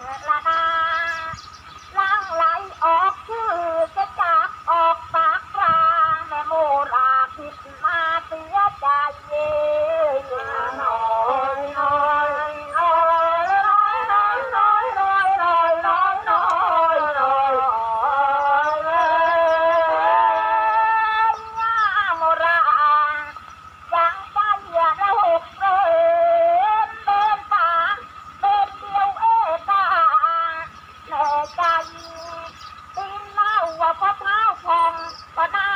Mm-hmm. อยู่ตึงเล่าว่าพบเล่าพองก็ได้